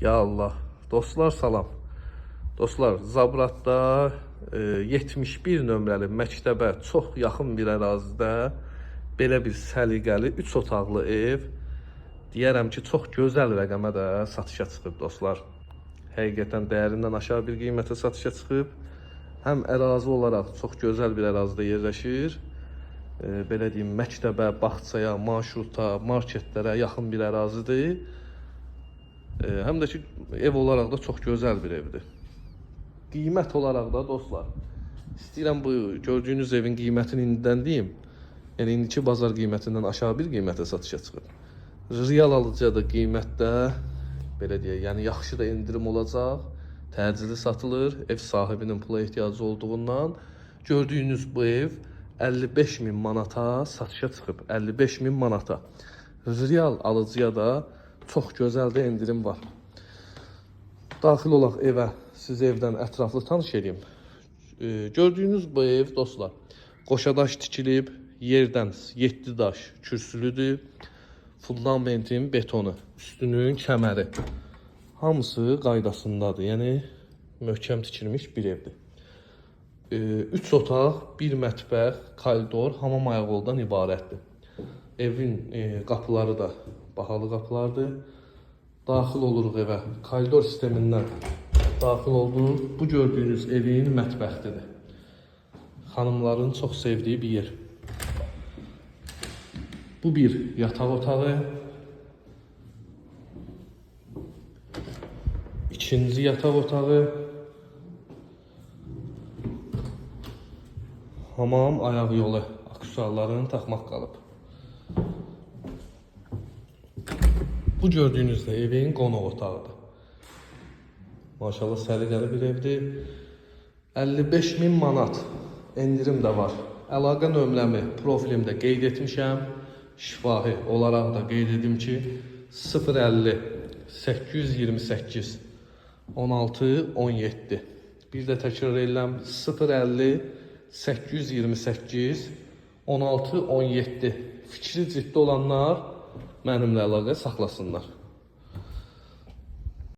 Ya Allah. Dostlar salam. Dostlar, Zabratda e, 71 nömrəli məktəbə çox yaxın bir ərazidə belə bir səliqəli 3 otaqlı ev deyərəm ki, çox gözəl rəqəmə də satışa çıxıb dostlar. Həqiqətən dəyərindən aşağı bir qiymətə satışa çıxıb. Həm ərazi olaraq çox gözəl bir ərazidə yerləşir. E, belə deyim, məktəbə, bağçaya, marşruta, marketlərə yaxın bir ərazidir. E, həm də ki, ev olaraq da çox gözəl bir evdir. Qiymət olaraq da dostlar, istəyirəm bu gördüyünüz evin qiymətini indidən deyim. Yəni indiki bazar qiymətindən aşağı bir qiymətə satışa çıxır. Real alıcıda qiymətdə belə deyək, yəni yaxşı da endirim olacaq. Təcili satılır. Ev sahibinin pula ehtiyacı olduğundan gördüyünüz bu ev 55 min manata satışa çıxıb. 55 min manata. Real alıcıya da çox gözəl də endirim var. Daxil olaq evə, sizi evdən ətraflı tanış edeyim. E, gördüyünüz bu ev dostlar, qoşadaş tikilib, yerdən 7 daş kürsülüdür. Fundamentin betonu, üstünün kəməri. Hamısı qaydasındadır. Yəni möhkəm tikilmiş bir evdir. 3 otaq, 1 mətbəx, koridor, hamam ayaqoldan ibarətdir. Evin e, qapıları da bahalı qapılardır. Daxil oluruq evə. Koridor sistemindən daxil olduq. Bu gördüyünüz evin mətbəxtidir. Xanımların çox sevdiyi bir yer. Bu bir yataq otağı. İkinci yataq otağı. Hamam ayaq yolu aksesuarlarını taxmaq qalıb. Bu gördüyünüz də evin qonaq otağıdır. Maşallah səliqəli bir evdir. 55 min manat endirim də var. Əlaqə nömrəmi profilimdə qeyd etmişəm. Şifahi olaraq da qeyd edim ki 050 828 16 17 Bir də təkrar edirəm 050 828 16 17 Fikri ciddi olanlar mənimlə əlaqə saxlasınlar.